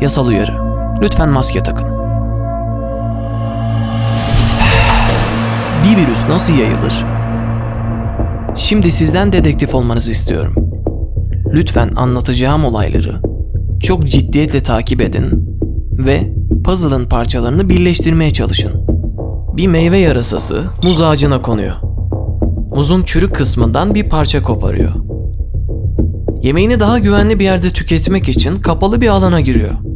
Yasal uyarı. Lütfen maske takın. Bir virüs nasıl yayılır? Şimdi sizden dedektif olmanızı istiyorum. Lütfen anlatacağım olayları çok ciddiyetle takip edin ve puzzle'ın parçalarını birleştirmeye çalışın. Bir meyve yarasası muz ağacına konuyor. Muzun çürük kısmından bir parça koparıyor. Yemeğini daha güvenli bir yerde tüketmek için kapalı bir alana giriyor.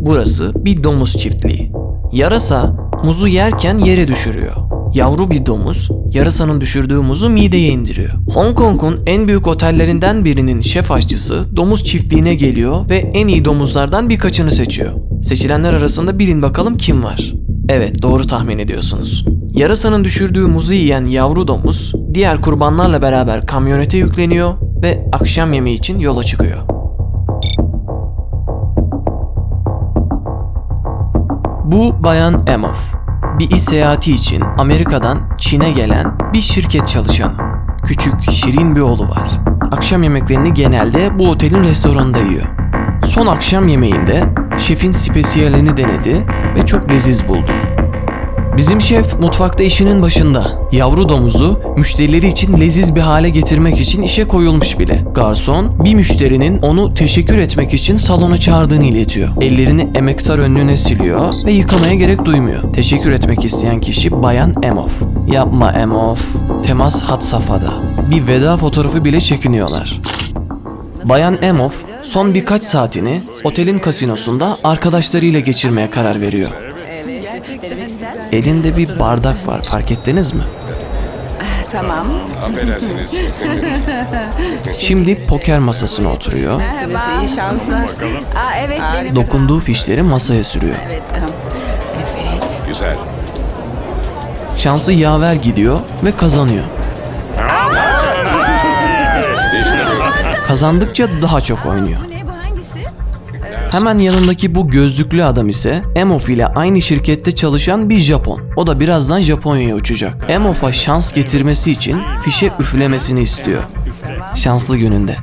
Burası bir domuz çiftliği. Yarasa muzu yerken yere düşürüyor. Yavru bir domuz, yarasanın düşürdüğü muzu mideye indiriyor. Hong Kong'un en büyük otellerinden birinin şef aşçısı domuz çiftliğine geliyor ve en iyi domuzlardan birkaçını seçiyor. Seçilenler arasında bilin bakalım kim var? Evet doğru tahmin ediyorsunuz. Yarasanın düşürdüğü muzu yiyen yavru domuz diğer kurbanlarla beraber kamyonete yükleniyor ve akşam yemeği için yola çıkıyor. Bu Bayan Emhoff. Bir iş seyahati için Amerika'dan Çin'e gelen bir şirket çalışanı. Küçük, şirin bir oğlu var. Akşam yemeklerini genelde bu otelin restoranında yiyor. Son akşam yemeğinde şefin spesiyalini denedi ve çok leziz buldu. Bizim şef mutfakta işinin başında. Yavru domuzu müşterileri için leziz bir hale getirmek için işe koyulmuş bile. Garson bir müşterinin onu teşekkür etmek için salona çağırdığını iletiyor. Ellerini emektar önlüğüne siliyor ve yıkamaya gerek duymuyor. Teşekkür etmek isteyen kişi Bayan Emhoff. Yapma Emhoff. Temas had safhada. Bir veda fotoğrafı bile çekiniyorlar. Bayan Emhoff son birkaç saatini otelin kasinosunda arkadaşlarıyla geçirmeye karar veriyor. Elinde bir bardak var fark ettiniz mi? Tamam. Affedersiniz. Şimdi poker masasına oturuyor. Merhaba. iyi şanslar. Aa, evet benim. Dokunduğu fişleri masaya sürüyor. Evet, tamam. Evet. Güzel. Şansı yaver gidiyor ve kazanıyor. İşte bu. Kazandıkça daha çok oynuyor. Hemen yanındaki bu gözlüklü adam ise Emhoff ile aynı şirkette çalışan bir Japon. O da birazdan Japonya'ya uçacak. Emhoff'a şans getirmesi için fişe üflemesini istiyor. Şanslı gününde.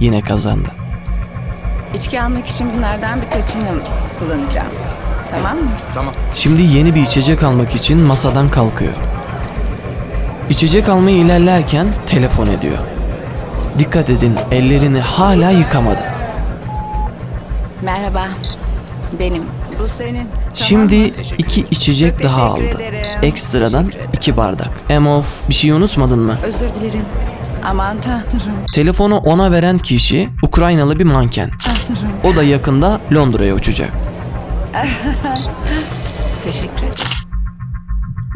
Yine kazandı. İçki almak için bunlardan birkaçını kullanacağım. Tamam mı? Şimdi yeni bir içecek almak için masadan kalkıyor. İçecek almaya ilerlerken telefon ediyor. Dikkat edin ellerini hala yıkamadı. Merhaba. Benim. Bu senin. Şimdi iki içecek Çok daha aldı. ederim. Ekstradan iki bardak. Emof bir şey unutmadın mı? Özür dilerim. Aman tanrım. Telefonu ona veren kişi Ukraynalı bir manken. O da yakında Londra'ya uçacak. Teşekkür ederim.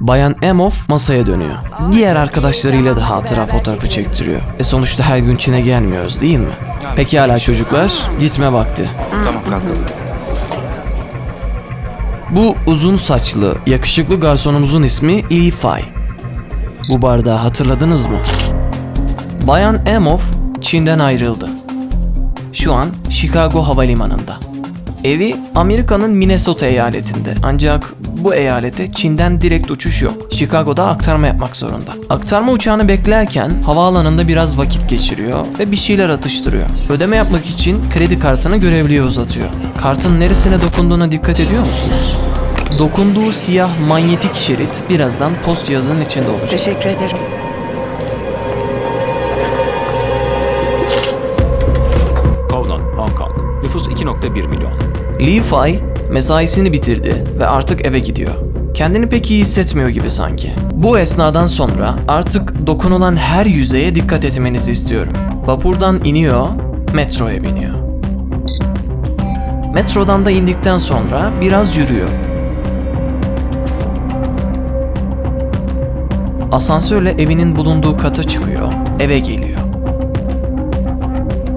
Bayan Emof masaya dönüyor. Diğer arkadaşlarıyla da hatıra fotoğrafı çektiriyor. E sonuçta her gün Çin'e gelmiyoruz değil mi? Pekala çocuklar, gitme vakti. Tamam kalkalım. Bu uzun saçlı, yakışıklı garsonumuzun ismi Lee Fai. Bu bardağı hatırladınız mı? Bayan Emhoff Çin'den ayrıldı. Şu an Chicago Havalimanı'nda. Evi Amerika'nın Minnesota eyaletinde. Ancak bu eyalete Çin'den direkt uçuş yok. Chicago'da aktarma yapmak zorunda. Aktarma uçağını beklerken havaalanında biraz vakit geçiriyor ve bir şeyler atıştırıyor. Ödeme yapmak için kredi kartını görevliye uzatıyor. Kartın neresine dokunduğuna dikkat ediyor musunuz? Dokunduğu siyah manyetik şerit birazdan post cihazının içinde olacak. Teşekkür ederim. Kowloon, Hong Kong. Nüfus 2.1 milyon. Lee Fai mesaisini bitirdi ve artık eve gidiyor. Kendini pek iyi hissetmiyor gibi sanki. Bu esnadan sonra artık dokunulan her yüzeye dikkat etmenizi istiyorum. Vapurdan iniyor, metroya biniyor. Metrodan da indikten sonra biraz yürüyor. Asansörle evinin bulunduğu kata çıkıyor, eve geliyor.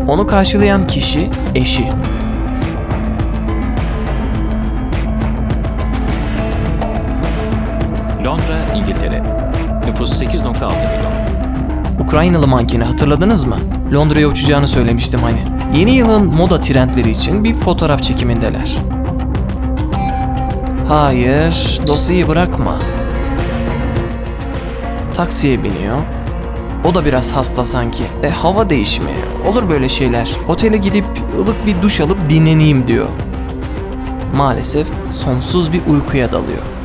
Onu karşılayan kişi eşi. Londra, İngiltere. Nüfus 8.6 milyon. Ukraynalı mankeni hatırladınız mı? Londra'ya uçacağını söylemiştim hani. Yeni yılın moda trendleri için bir fotoğraf çekimindeler. Hayır, dosyayı bırakma. Taksiye biniyor. O da biraz hasta sanki. E hava değişimi. Olur böyle şeyler. Otele gidip ılık bir duş alıp dinleneyim diyor. maalesef sonsuz bir uykuya dalıyor.